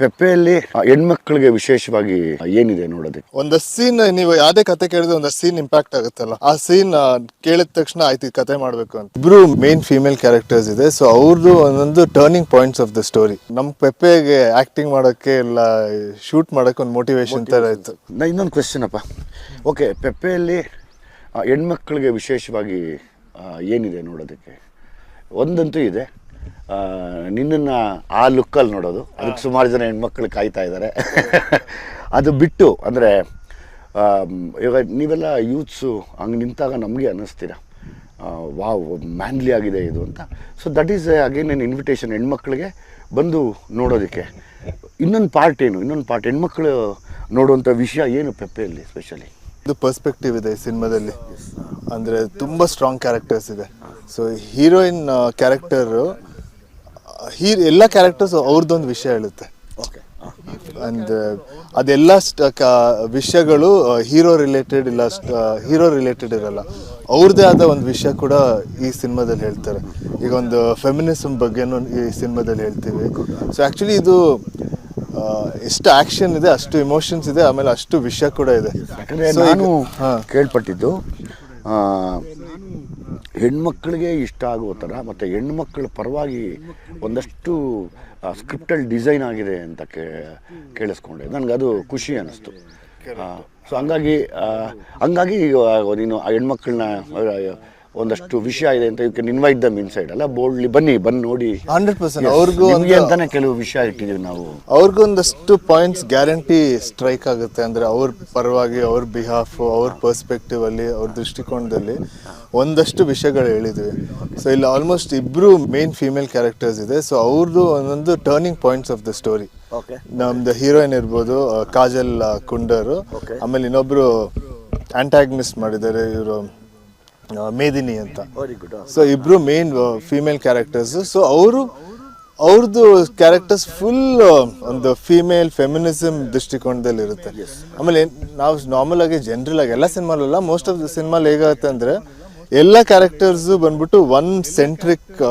ಪೆಪ್ಪೆಯಲ್ಲಿ ಹೆಣ್ಮಕ್ಳಿಗೆ ವಿಶೇಷವಾಗಿ ಏನಿದೆ ನೋಡೋದಕ್ಕೆ? ಒಂದು ಸೀನ್ ನೀವು ಯಾವ್ದೇ ಕತೆ ಕೇಳಿದ್ರೆ ಒಂದು ಸೀನ್ ಇಂಪ್ಯಾಕ್ಟ್ ಆಗುತ್ತಲ್ಲ ಆ ಸೀನ್ ಕೇಳಿದ ತಕ್ಷಣ ಆಯ್ತು ಕತೆ ಮಾಡ್ಬೇಕು ಅಂತ. ಇಬ್ರು ಮೇನ್ ಫೀಮೇಲ್ ಕ್ಯಾರೆಕ್ಟರ್ಸ್ ಇದೆ ಸೊ ಅವ್ರದ್ದು ಒಂದೊಂದು turning points of the story ನಮ್ ಪೆಪ್ಪೆಗೆ ಆಕ್ಟಿಂಗ್ ಮಾಡೋಕೆ ಇಲ್ಲ ಶೂಟ್ ಮಾಡೋಕೆ ಒಂದು ಮೋಟಿವೇಶನ್ ತರ ಇತ್ತು. ನಾ ಇನ್ನೊಂದು ಕ್ವೆಶನ್ ಅಪ್ಪ. ಓಕೆ ಪೆಪ್ಪೆಯಲ್ಲಿ ಹೆಣ್ಮಕ್ಳಿಗೆ ವಿಶೇಷವಾಗಿ ಏನಿದೆ ನೋಡೋದಕ್ಕೆ? ಒಂದಂತೂ ಇದೆ. ನಿನ್ನನ್ನು ಆ ಲುಕ್ಕಲ್ಲಿ ನೋಡೋದು. ಅದಕ್ಕೆ ಸುಮಾರು ಜನ ಹೆಣ್ಮಕ್ಳು ಕಾಯ್ತಾ ಇದ್ದಾರೆ. ಅದು ಬಿಟ್ಟು ಅಂದರೆ ಇವಾಗ ನೀವೆಲ್ಲ ಯೂತ್ಸು ಹಂಗೆ ನಿಂತಾಗ ನಮಗೆ ಅನ್ನಿಸ್ತೀರ? ವಾವ್ ಮ್ಯಾನ್ಲಿ ಆಗಿದೆ ಇದು ಅಂತ. ಸೊ ದಟ್ ಈಸ್ ಅಗೇನ್ ಏನು ಇನ್ವಿಟೇಷನ್ ಹೆಣ್ಮಕ್ಳಿಗೆ ಬಂದು ನೋಡೋದಕ್ಕೆ. ಇನ್ನೊಂದು ಪಾರ್ಟ್ ಏನು? ಇನ್ನೊಂದು ಪಾರ್ಟ್ ಹೆಣ್ಮಕ್ಳು ನೋಡುವಂಥ ವಿಷಯ ಏನು ಪೆಪ್ಪೆಯಲ್ಲಿ ಸ್ಪೆಷಲಿ ಇದು ಪರ್ಸ್ಪೆಕ್ಟಿವ್ ಇದೆ ಈ ಸಿನಿಮಾದಲ್ಲಿ. ಅಂದರೆ ತುಂಬ ಸ್ಟ್ರಾಂಗ್ ಕ್ಯಾರೆಕ್ಟರ್ಸ್ ಇದೆ. ಸೊ ಹೀರೋಯಿನ್ ಕ್ಯಾರೆಕ್ಟರ್ ಹೀರ್ ಎಲ್ಲ ಕ್ಯಾರೆಕ್ಟರ್ಸ್ ಅವ್ರದ್ದೊಂದು ವಿಷಯ ಹೇಳುತ್ತೆ. ಓಕೆ ಅಂಡ್ ಅದೆಲ್ಲ ವಿಷಯಗಳು ಹೀರೋ ರಿಲೇಟೆಡ್ ಇಲ್ಲ ಹೀರೋ ರಿಲೇಟೆಡ್ ಇರಲ್ಲ. ಅವ್ರದ್ದೇ ಆದ ಒಂದು ವಿಷಯ ಕೂಡ ಈ ಸಿನಿಮಾದಲ್ಲಿ ಹೇಳ್ತಾರೆ. ಈಗ ಒಂದು ಫೆಮಿನಿಸಮ್ ಬಗ್ಗೆನೂ ಈ ಸಿನಿಮಾದಲ್ಲಿ ಹೇಳ್ತೀವಿ. ಸೊ ಆ್ಯಕ್ಚುಲಿ ಇದು ಎಷ್ಟು ಆಕ್ಷನ್ ಇದೆ ಅಷ್ಟು ಇಮೋಷನ್ಸ್ ಇದೆ ಆಮೇಲೆ ಅಷ್ಟು ವಿಷಯ ಕೂಡ ಇದೆ. ನಾನು. ಕೇಳ್ಪಟ್ಟಿದ್ದು ಹೆಣ್ಮಕ್ಳಿಗೆ ಇಷ್ಟ ಆಗೋ ಥರ ಮತ್ತು ಹೆಣ್ಮಕ್ಳ ಪರವಾಗಿ ಒಂದಷ್ಟು ಸ್ಕ್ರಿಪ್ಟಲ್ ಡಿಸೈನ್ ಆಗಿದೆ ಅಂತ ಕೇ ಕೇಳಿಸ್ಕೊಂಡೆ. ನನಗೆ ಅದು ಖುಷಿ ಅನ್ನಿಸ್ತು. ಸೊ ಹಂಗಾಗಿ ಹಂಗಾಗಿ ನೀನು ಆ ಹೆಣ್ಮಕ್ಳನ್ನ ಒಂದಷ್ಟು ವಿಷಯ ಇದೆ ಅಂತ you can invite them inside ಅಲ್ಲ? ಬೋಲ್ಡ್ಲಿ ಬನ್ನಿ ಬಂದು ನೋಡಿ. ಹಂಡ್ರೆಡ್ ಪರ್ಸೆಂಟ್ ಅವ್ರಿಗೂ ನಿಮಗೆ ಅಂತಾನೆ ಕೆಲವು ವಿಷಯ ಇಟ್ಟಿದ್ದೀವಿ ನಾವು. ಅವ್ರಿಗೂ ಒಂದಷ್ಟು ಪಾಯಿಂಟ್ಸ್ ಗ್ಯಾರಂಟಿ ಸ್ಟ್ರೈಕ್ ಆಗುತ್ತೆ ಅಂದ್ರೆ ಅವ್ರ ಪರವಾಗಿ ಅವ್ರ ಬಿಹಾಫ್ ಅವ್ರ ಪರ್ಸ್ಪೆಕ್ಟಿವ್ ಅಲ್ಲಿ ಅವ್ರ ದೃಷ್ಟಿಕೋನದಲ್ಲಿ ಒಂದಷ್ಟು ವಿಷಯಗಳು ಹೇಳಿದ್ವಿ. ಸೊ ಇಲ್ಲಿ ಆಲ್ಮೋಸ್ಟ್ ಇಬ್ರು ಮೇನ್ ಫೀಮೇಲ್ ಕ್ಯಾರೆಕ್ಟರ್ಸ್ ಇದೆ. ಸೊ ಅವ್ರದ್ದು ಒಂದೊಂದು turning points of the story ನಮ್ದು ಹೀರೋಯಿನ್ ಇರ್ಬೋದು ಕಾಜಲ್ ಕುಂಡರು. ಆಮೇಲೆ ಇನ್ನೊಬ್ರು ಆಂಟಾಗ್ನಿಸ್ಟ್ ಮಾಡಿದ್ದಾರೆ ಇವರು ಮೇದಿನಿ ಅಂತ. ಸೊ ಇಬ್ರು ಮೇನ್ ಫೀಮೇಲ್ ಕ್ಯಾರೆಕ್ಟರ್ಸ್ ಸೊ ಅವರು ಅವ್ರದ್ದು ಕ್ಯಾರೆಕ್ಟರ್ಸ್ ಫುಲ್ ಒಂದು ಫೀಮೇಲ್ ಫೆಮಿನಿಸಮ್ ದೃಷ್ಟಿಕೋನದಲ್ಲಿ ಇರುತ್ತೆ ಆಮೇಲೆ ನಾವು ನಾರ್ಮಲ್ ಆಗಿ ಜನರಲ್ ಆಗಿ ಎಲ್ಲ ಸಿನಿಮಾಲಲ್ಲ ಮೋಸ್ಟ್ ಆಫ್ ದ ಸಿನಿಮಾಲ್ ಹೇಗಾಗುತ್ತೆ ಅಂದ್ರೆ ಎಲ್ಲ ಕ್ಯಾರೆಕ್ಟರ್ಸ್ ಬಂದ್ಬಿಟ್ಟು ಒನ್ ಸೆಂಟ್ರಿಕ್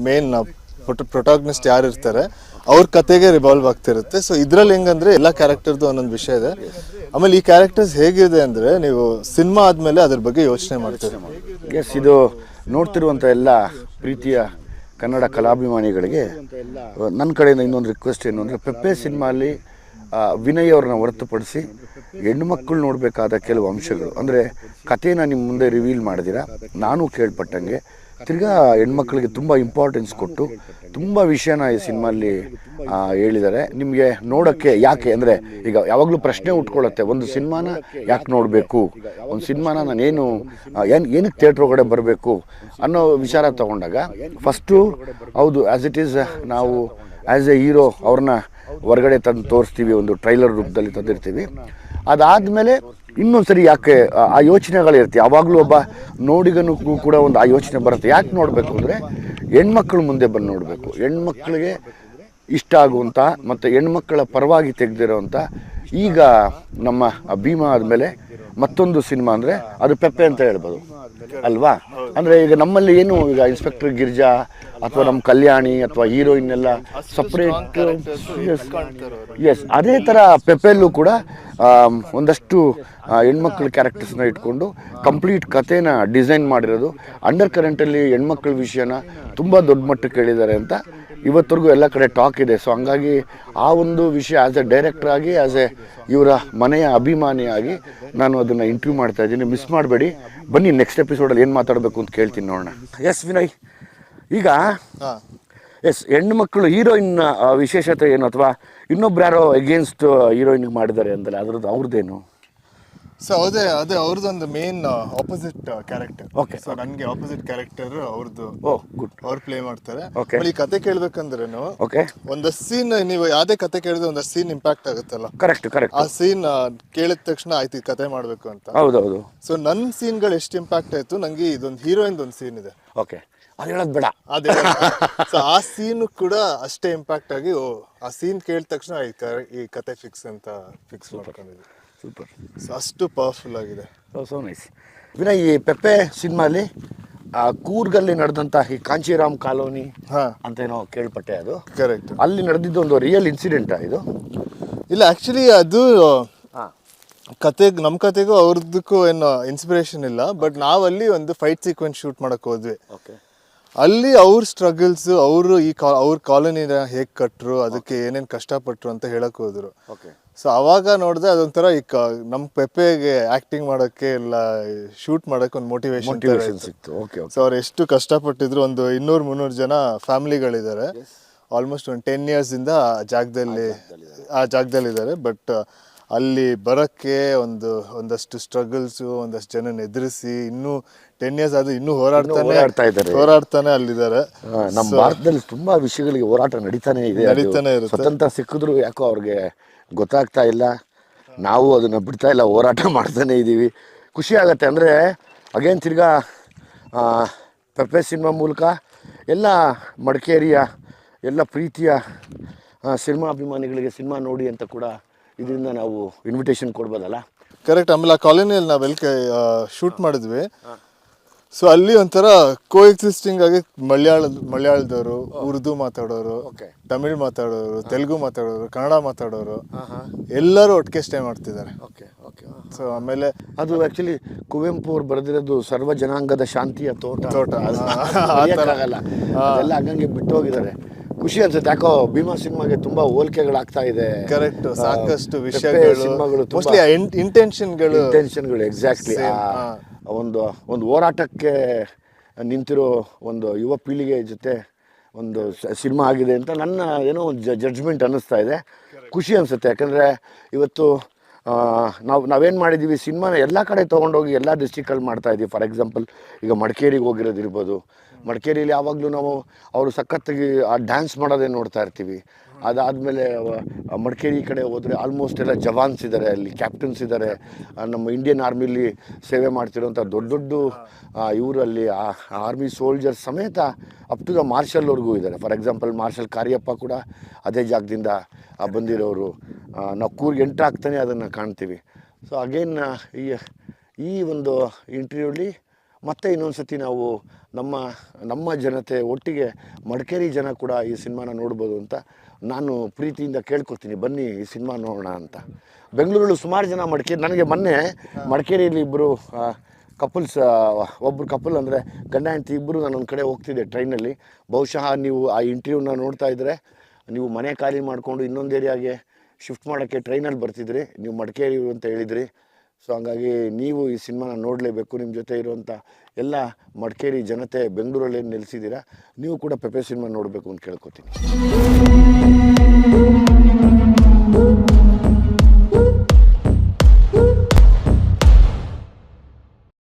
ಮೇನ್ ಪ್ರೊಟಾಗ್ನಿಸ್ಟ್ ಯಾರು ಇರ್ತಾರೆ ಅವ್ರ ಕತೆಗೆ ರಿವಾಲ್ವ್ ಆಗ್ತಿರುತ್ತೆ. ಸೊ ಇದ್ರಲ್ಲಿ ಹೆಂಗಂದ್ರೆ ಎಲ್ಲ ಕ್ಯಾರೆಕ್ಟರ್ದು ಒಂದೊಂದು ವಿಷಯ ಇದೆ. ಆಮೇಲೆ ಈ ಕ್ಯಾರೆಕ್ಟರ್ಸ್ ಹೇಗಿದೆ ಅಂದ್ರೆ ನೀವು ಸಿನಿಮಾ ಆದ್ಮೇಲೆ ಅದ್ರ ಬಗ್ಗೆ ಯೋಚನೆ ಮಾಡ್ತೀರಿ? ಎಸ್ ಇದು ನೋಡ್ತಿರುವಂಥ ಎಲ್ಲ ಪ್ರೀತಿಯ ಕನ್ನಡ ಕಲಾಭಿಮಾನಿಗಳಿಗೆ ನನ್ನ ಕಡೆಯಿಂದ ಇನ್ನೊಂದು ರಿಕ್ವೆಸ್ಟ್ ಏನು ಅಂದರೆ ಪೆಪ್ಪೆ ಸಿನಿಮಾಲಿ ವಿನಯ್ ಅವ್ರನ್ನ ಹೊರತುಪಡಿಸಿ ಹೆಣ್ಮಕ್ಳು ನೋಡಬೇಕಾದ ಕೆಲವು ಅಂಶಗಳು. ಅಂದರೆ, ಕಥೆನ ನಿಮ್ಮ ಮುಂದೆ ರಿವೀಲ್ ಮಾಡಿದಿರ? ನಾನು ಕೇಳ್ಪಟ್ಟಂಗೆ ತಿರ್ಗಾ ಹೆಣ್ಮಕ್ಳಿಗೆ ತುಂಬ ಇಂಪಾರ್ಟೆನ್ಸ್ ಕೊಟ್ಟು ತುಂಬ ವಿಷಯನ ಈ ಸಿನಿಮಾಲ್ಲಿ ಆ, ಹೇಳಿದ್ದಾರೆ. ನಿಮಗೆ ನೋಡೋಕ್ಕೆ ಯಾಕೆ ಅಂದರೆ ಈಗ ಯಾವಾಗಲೂ ಪ್ರಶ್ನೆ ಉಟ್ಕೊಳ್ಳುತ್ತೆ ಒಂದು ಸಿನಿಮಾನ ಯಾಕೆ ನೋಡಬೇಕು? ಒಂದು ಸಿನಿಮಾನ ನಾನೇನು ಏನು ಏನಕ್ಕೆ ಥಿಯೇಟ್ರ್ ಒಳಗಡೆ ಬರಬೇಕು ಅನ್ನೋ ವಿಚಾರ ತಗೊಂಡಾಗ ಫಸ್ಟು ಹೌದು ಆ್ಯಸ್ ಇಟ್ ಈಸ್ ನಾವು ಆ್ಯಸ್ ಎ ಹೀರೋ ಅವ್ರನ್ನ ಹೊರಗಡೆ ತಂದು ತೋರಿಸ್ತೀವಿ ಒಂದು ಟ್ರೈಲರ್ ರೂಪದಲ್ಲಿ ತಂದಿರ್ತೀವಿ. ಅದಾದಮೇಲೆ ಇನ್ನೊಂದು ಸರಿ ಯಾಕೆ ಆ- ಆ ಯೋಚನೆಗಳಿರುತ್ತೆ ಯಾವಾಗಲೂ ಒಬ್ಬ ನೋಡಿಗನು ಕೂಡ ಒಂದು ಆ ಯೋಚನೆ ಬರುತ್ತೆ. ಯಾಕೆ ನೋಡಬೇಕು ಅಂದರೆ ಹೆಣ್ಮಕ್ಳು ಮುಂದೆ ಬಂದು ನೋಡಬೇಕು. ಹೆಣ್ಮಕ್ಳಿಗೆ ಇಷ್ಟ ಆಗುವಂಥ ಮತ್ತು ಹೆಣ್ಮಕ್ಕಳ ಪರವಾಗಿ ತೆಗೆದಿರೋವಂಥ ಈಗ ನಮ್ಮ ಭೀಮ ಆದಮೇಲೆ ಮತ್ತೊಂದು ಸಿನಿಮಾ ಅಂದರೆ ಅದು ಪೆಪ್ಪೆ ಅಂತ ಹೇಳ್ಬೋದು. ಅಲ್ವಾ? ಅಂದರೆ ಈಗ ನಮ್ಮಲ್ಲಿ ಏನು ಈಗ ಇನ್ಸ್ಪೆಕ್ಟರ್ ಗಿರ್ಜಾ ಅಥವಾ ನಮ್ಮ ಕಲ್ಯಾಣಿ ಅಥವಾ ಹೀರೋಯಿನ್ ಎಲ್ಲ ಸಪ್ರೇಟ್ ಎಸ್ ಅದೇ ಥರ ಪೆಪ್ಪೆಲ್ಲೂ ಕೂಡ ಒಂದಷ್ಟು ಹೆಣ್ಮಕ್ಳ ಕ್ಯಾರೆಕ್ಟರ್ಸ್ನ ಇಟ್ಕೊಂಡು ಕಂಪ್ಲೀಟ್ ಕಥೆನ ಡಿಸೈನ್ ಮಾಡಿರೋದು. ಅಂಡರ್ ಕರೆಂಟಲ್ಲಿ ಹೆಣ್ಮಕ್ಳ ವಿಷಯನ ತುಂಬ ದೊಡ್ಡ ಮಟ್ಟಕ್ಕೆ ಹೇಳಿದ್ದಾರೆ ಅಂತ ಇವತ್ತರೆಗೂ ಎಲ್ಲ ಕಡೆ ಟಾಕ್ ಇದೆ. ಸೊ ಹಂಗಾಗಿ ಆ ಒಂದು ವಿಷಯ ಆ್ಯಸ್ ಎ ಡೈರೆಕ್ಟರ್ ಆಗಿ ಆ್ಯಸ್ ಎ ಇವರ ಮನೆಯ ಅಭಿಮಾನಿಯಾಗಿ ನಾನು ಅದನ್ನು ಇಂಟರ್ವ್ಯೂ ಮಾಡ್ತಾ ಇದ್ದೀನಿ. ಮಿಸ್ ಮಾಡಬೇಡಿ. ಬನ್ನಿ ನೆಕ್ಸ್ಟ್ ಎಪಿಸೋಡಲ್ಲಿ ಏನು ಮಾತಾಡಬೇಕು ಅಂತ ಕೇಳ್ತೀನಿ ನೋಡೋಣ. ಎಸ್ ವಿನಯ್. ಈಗ ಎಸ್ ಹೆಣ್ಣು ಮಕ್ಕಳು ಹೀರೋಯಿನ್ ವಿಶೇಷತೆ ಏನು? ಅಥವಾ ಇನ್ನೊಬ್ರು ಯಾರೋ ಅಗೇನ್ಸ್ಟ್ ಹೀರೋಯಿನ್ಗೆ ಮಾಡಿದ್ದಾರೆ ಅಂದರೆ ಅದ್ರದ್ದು ಅವ್ರದ್ದೇನು? ಸೊ ಅದೇ ಅದೇ ಅವ್ರದ್ದೊಂದು main opposite character Okay. So ನನಗೆ ಆಪೋಸಿಟ್ ಕ್ಯಾರೆಕ್ಟರ್ ಅವ್ರದ್ದು ಓ ಗುಡ್ ಅವ್ರು ಪ್ಲೇ ಮಾಡ್ತಾರೆ. Okay. ಆಮೇಲೆ ಈ ಕತೆ ಕೇಳ್ಬೇಕಂದ್ರೇನು ಓಕೆ ಒಂದಷ್ಟು ಸೀನ್ ನೀವು ಯಾವ್ದೇ ಕತೆ ಕೇಳಿದ್ರೆ ಒಂದು ಸೀನ್ ಇಂಪ್ಯಾಕ್ಟ್ ಆಗುತ್ತಲ್ಲ. ಕರೆಕ್ಟ್ ಕರೆಕ್ಟ್ ಆ ಸೀನ್ ಕೇಳಿದ ತಕ್ಷಣ ಆಯ್ತು ಈ ಕತೆ ಮಾಡ್ಬೇಕು ಅಂತ. ಹೌದೌದು. ಸೊ ನನ್ನ ಸೀನ್ಗಳು ಎಷ್ಟು ಇಂಪ್ಯಾಕ್ಟ್ ಆಯ್ತು ನಂಗೆ ಇದೊಂದು ಹೀರೋಯಿನ್ ಒಂದು ಸೀನ್ ಇದೆ. ಓಕೆ ಅದು ಹೇಳೋದು ಬೇಡ. ಅದೇ ಸೊ ಆ ಸೀನು ಕೂಡ ಅಷ್ಟೇ ಇಂಪ್ಯಾಕ್ಟ್ ಆಗಿ ಓ ಆ ಸೀನ್ ಕೇಳಿದ ತಕ್ಷಣ ಈ ಕ- ಈ ಕತೆ ಫಿಕ್ಸ್ ಅಂತ ಫಿಕ್ಸ್ ಮಾಡ್ಕೊಂಡಿದ್ದೆ ಸೂಪರ್ ಅಷ್ಟು ಪವರ್ಫುಲ್ ಆಗಿದೆ. ಸೊ ನೈಸ್ ವಿನಯ್ ಈ ಪೆಪ್ಪೆ ಸಿನಿಮಾಲಿ ಆ ಕೂರ್ಗಲ್ಲಿ ನಡೆದಂತ ಈ ಕಾಂಚಿರಾಮ್ ಕಾಲೋನಿ ಹಾಂ. ಅಂತ ಏನೋ ಕೇಳ್ಪಟ್ಟೆ ಅದು. ಕರೆಕ್ಟ್ ಅಲ್ಲಿ ನಡೆದಿದ್ದು ಒಂದು ರಿಯಲ್ ಇನ್ಸಿಡೆಂಟಾ ಇದು? ಇಲ್ಲ ಆಕ್ಚುಲಿ ಅದು ಹಾಂ. ಕತೆಗ್ ನಮ್ಮ ಕತೆಗೂ ಅವ್ರದ್ದಕ್ಕೂ ಏನು ಇನ್ಸ್ಪಿರೇಷನ್ ಇಲ್ಲ ಬಟ್ ನಾವಲ್ಲಿ ಒಂದು ಫೈಟ್ ಸೀಕ್ವೆನ್ಸ್ ಶೂಟ್ ಮಾಡಕ್ ಹೋದ್ವಿ. ಓಕೆ ಅಲ್ಲಿ ಅವ್ರ ಸ್ಟ್ರಗಲ್ಸ್ ಅವರು ಈ ಕಾ ಅವ್ರ ಕಾಲೋನಿನ ಹೇಗ್ ಕಟ್ಟರು ಅದಕ್ಕೆ ಏನೇನ್ ಕಷ್ಟಪಟ್ಟರು ಅಂತ ಹೇಳಕ್ ಹೋದ್ರು. ಓಕೆ ಸೊ ಅವಾಗ ನೋಡಿದ್ರೆ ಅದೊಂಥರ ಈ ಕ- ನಮ್ ಪೆಪ್ಪೆಗೆ ಆಕ್ಟಿಂಗ್ ಮಾಡೋಕ್ಕೆ ಇಲ್ಲ ಶೂಟ್ ಮಾಡೋಕ್ಕೆ ಒಂದು ಮೋಟಿವೇಶನ್ ಸಿಕ್ತು. ಓಕೆ ಸೊ ಅವ್ರು ಎಷ್ಟು ಕಷ್ಟಪಟ್ಟಿದ್ರು ಒಂದು ಇನ್ನೂರು ಮುನ್ನೂರು ಜನ ಫ್ಯಾಮಿಲಿಗಳಿದ್ದಾರೆ. ಆಲ್ಮೋಸ್ಟ್ ಒಂದು ಟೆನ್ ಇಯರ್ಸ್ ಇಂದ ಆ ಜಾಗದಲ್ಲಿ ಆ ಜಾಗದಲ್ಲಿ ಇದ್ದಾರೆ ಬಟ್ ಅಲ್ಲಿ ಬರೋಕ್ಕೆ ಒಂದು ಒಂದಷ್ಟು ಸ್ಟ್ರಗಲ್ಸು ಒಂದಷ್ಟು ಜನ ಎದುರಿಸಿ ಇನ್ನೂ ಟೆನ್ ಇಯರ್ಸ್ ಆದ್ರೂ ಇನ್ನೂ ಹೋರಾಡ್ತಾನೆ ಹೋರಾಡ್ತಾ ಇದ್ದಾರೆ. ಹೋರಾಡ್ತಾನೆ ಅಲ್ಲಿದ್ದಾರೆ ನಮ್ಮ ಭಾರತದಲ್ಲಿ ತುಂಬಾ ವಿಷಯಗಳಿಗೆ ಹೋರಾಟ ನಡೀತಾನೆ ಇದೆ ಅದು ನಡೀತಾನೆ ಇರುತ್ತೆ. ಸ್ವತಂತ್ರ ಸಿಕ್ಕಿದ್ರು ಯಾಕೋ ಅವ್ರಿಗೆ ಗೊತ್ತಾಗ್ತಾ ಇಲ್ಲ ನಾವು ಅದನ್ನ ಬಿಡ್ತಾ ಇಲ್ಲ ಹೋರಾಟ ಮಾಡ್ತಾನೆ ಇದ್ದೀವಿ ಖುಷಿ ಆಗತ್ತೆ ಅಂದರೆ ಅಗೇನ್ ತಿರ್ಗಾ ಪೆಪ್ಪೆ ಸಿನಿಮಾ ಮೂಲಕ ಎಲ್ಲ ಮಡಿಕೇರಿಯ ಎಲ್ಲ ಪ್ರೀತಿಯ ಸಿನಿಮಾ ಅಭಿಮಾನಿಗಳಿಗೆ ಸಿನಿಮಾ ನೋಡಿ ಅಂತ ಕೂಡ ಇದರಿಂದ ನಾವು ಇನ್ವಿಟೇಷನ್ ಕೊಡ್ಬೋದಲ್ಲ? ಕರೆಕ್ಟ್ ಆಮೇಲೆ ಆ ಕಾಲೋನಿಯಲ್ಲಿ ಎಲ್ಲಿ ಶೂಟ್ ಮಾಡಿದ್ವಿ. ಸೊ ಅಲ್ಲಿ ಒಂಥರ ಕೋ ಎಕ್ಸಿಸ್ಟಿಂಗ್ ಆಗಿ ಮಲಯಾಳ ಮಲಯಾಳದವರು ಉರ್ದು ಮಾತಾಡೋರು. ತಮಿಳ್ ಮಾತಾಡೋರು ತೆಲುಗು ಮಾತಾಡೋರು ಕನ್ನಡ ಮಾತಾಡೋರು ಎಲ್ಲರೂ ಒಟ್ಟಿಗೆ ಸ್ಟೇ ಮಾಡ್ತಿದ್ದಾರೆ. ಓಕೆ ಓಕೆ ಸೊ ಆಮೇಲೆ ಅದು ಆಕ್ಚುಲಿ ಕುವೆಂಪು ಅವ್ರು ಬರೆದಿರೋದು ಸರ್ವ ಜನಾಂಗದ ಶಾಂತಿಯ ತೋಟ. ತೋಟ. ಅದು ಆ, ಆ ಥರ. ಮರೆಯಕ್ಕಾಗಲ್ಲ. ಅದೆಲ್ಲ ಹಂಗಂಗೆ ಬಿಟ್ಟು ಹೋಗಿದ್ದಾರೆ ಖುಷಿ ಅನ್ಸುತ್ತೆ. ಯಾಕೋ ಭೀಮಾ ಸಿನಿಮಾಗೆ ತುಂಬಾ ಹೋಲಿಕೆಗಳಾಗ್ತಾ ಇದೆ. ಕರೆಕ್ಟ್ ಸಾಕಷ್ಟು ವಿಷಯಗಳು ಸಿನಿಮಾಗಳು ಮೋಸ್ಟ್ಲಿ ಇಂಟೆನ್ಷನ್ಗಳು ಇಂಟೆನ್ಷನ್ಗಳು ಎಕ್ಸಾಕ್ಟ್ಲಿ ಒಂದು ಒಂದು ಹೋರಾಟಕ್ಕೆ ನಿಂತಿರೋ ಒಂದು ಯುವ ಪೀಳಿಗೆ ಜೊತೆ ಒಂದು ಸಿನಿಮಾ ಆಗಿದೆ ಅಂತ ನನ್ನ ಏನೋ ಒಂದು ಜಡ್ಜ್ಮೆಂಟ್ ಅನ್ನಿಸ್ತಾ ಇದೆ. ಖುಷಿ ಅನಿಸುತ್ತೆ. ಯಾಕಂದರೆ ಇವತ್ತು ನಾವು, ನಾವೇನು ಮಾಡಿದ್ದೀವಿ ಸಿನಿಮಾನ ಎಲ್ಲ ಕಡೆ ತೊಗೊಂಡೋಗಿ ಎಲ್ಲ ಡಿಸ್ಟಿಕಲ್ಲಿ ಮಾಡ್ತಾ ಇದ್ದೀವಿ ಫಾರ್ ಎಕ್ಸಾಂಪಲ್ ಈಗ ಮಡಿಕೇರಿಗೆ ಹೋಗಿರೋದಿರ್ಬೋದು. ಮಡಿಕೇರಿಯಲ್ಲಿ ಯಾವಾಗಲೂ ನಾವು ಅವರು ಸಖತ್ತಾಗಿ ಆ ಡ್ಯಾನ್ಸ್ ಮಾಡೋದೇ ನೋಡ್ತಾ ಇರ್ತೀವಿ. ಅದಾದಮೇಲೆ ಮಡಿಕೇರಿ ಕಡೆ ಹೋದರೆ ಆಲ್ಮೋಸ್ಟ್ ಎಲ್ಲ ಜವಾನ್ಸ್ ಇದ್ದಾರೆ ಅಲ್ಲಿ ಕ್ಯಾಪ್ಟನ್ಸ್ ಇದ್ದಾರೆ ನಮ್ಮ ಇಂಡಿಯನ್ ಆರ್ಮಿಲಿ ಸೇವೆ ಮಾಡ್ತಿರೋಂಥ ದೊಡ್ಡ ದೊಡ್ಡ ಇವರಲ್ಲಿ ಆರ್ಮಿ ಸೋಲ್ಜರ್ಸ್ ಸಮೇತ ಅಪ್ ಟು ದ ಮಾರ್ಷಲ್ವರೆಗೂ ಇದ್ದಾರೆ ಫಾರ್ ಎಕ್ಸಾಂಪಲ್ ಮಾರ್ಷಲ್ ಕಾರ್ಯಪ್ಪ ಕೂಡ ಅದೇ ಜಾಗದಿಂದ ಬಂದಿರೋರು. ನಾವು ಕೂರ್ಗೆ ಎಂಟ್ರ್ ಆಗ್ತಾನೆ ಅದನ್ನು ಕಾಣ್ತೀವಿ. ಸೊ ಅಗೇನ್ ಈ ಈ ಒಂದು ಇಂಟರ್ವ್ಯೂಲಿ ಮತ್ತೆ ಇನ್ನೊಂದು ಸತಿ ನಾವು ನಮ್ಮ ನಮ್ಮ ಜನತೆ ಒಟ್ಟಿಗೆ ಮಡಿಕೇರಿ ಜನ ಕೂಡ ಈ ಸಿನಿಮಾನ ನೋಡ್ಬೋದು ಅಂತ ನಾನು ಪ್ರೀತಿಯಿಂದ ಕೇಳ್ಕೊತೀನಿ ಬನ್ನಿ ಈ ಸಿನಿಮಾ ನೋಡೋಣ ಅಂತ. ಬೆಂಗಳೂರಲ್ಲಿ ಸುಮಾರು ಜನ ಮಡಿಕೇರಿ, ನನಗೆ ಮೊನ್ನೆ ಮಡಿಕೇರಿಯಲ್ಲಿ ಇಬ್ಬರು ಕಪಲ್ಸ್ ಒಬ್ಬರು ಕಪಲ್ ಅಂದರೆ ಗಂಡ ಹೆಂಡತಿ ಇಬ್ಬರು ನಾನು ಒಂದು ಕಡೆ ಹೋಗ್ತಿದ್ದೆ ಟ್ರೈನಲ್ಲಿ. ಬಹುಶಃ ನೀವು ಆ ಇಂಟರ್ವ್ಯೂನ ನೋಡ್ತಾ ಇದ್ದರೆ ನೀವು ಮನೆ ಖಾಲಿ ಮಾಡಿಕೊಂಡು ಇನ್ನೊಂದು ಏರಿಯಾಗೆ ಶಿಫ್ಟ್ ಮಾಡೋಕ್ಕೆ ಟ್ರೈನಲ್ಲಿ ಬರ್ತಿದ್ರಿ. ನೀವು ಮಡಿಕೇರಿ ಅಂತ ಹೇಳಿದ್ರಿ. ಸೊ ಹಂಗಾಗಿ ನೀವು ಈ ಸಿನಿಮಾನ ನೋಡಲೇಬೇಕು, ನಿಮ್ಮ ಜೊತೆ ಇರುವಂಥ ಎಲ್ಲ ಮಡಿಕೇರಿ ಜನತೆ ಬೆಂಗಳೂರಲ್ಲಿ ನೆಲೆಸಿದ್ದೀರಾ, ನೀವು ಕೂಡ ಪೆಪೆ ಸಿನಿಮಾ ನೋಡಬೇಕು ಅಂತ ಕೇಳ್ಕೊತೀನಿ.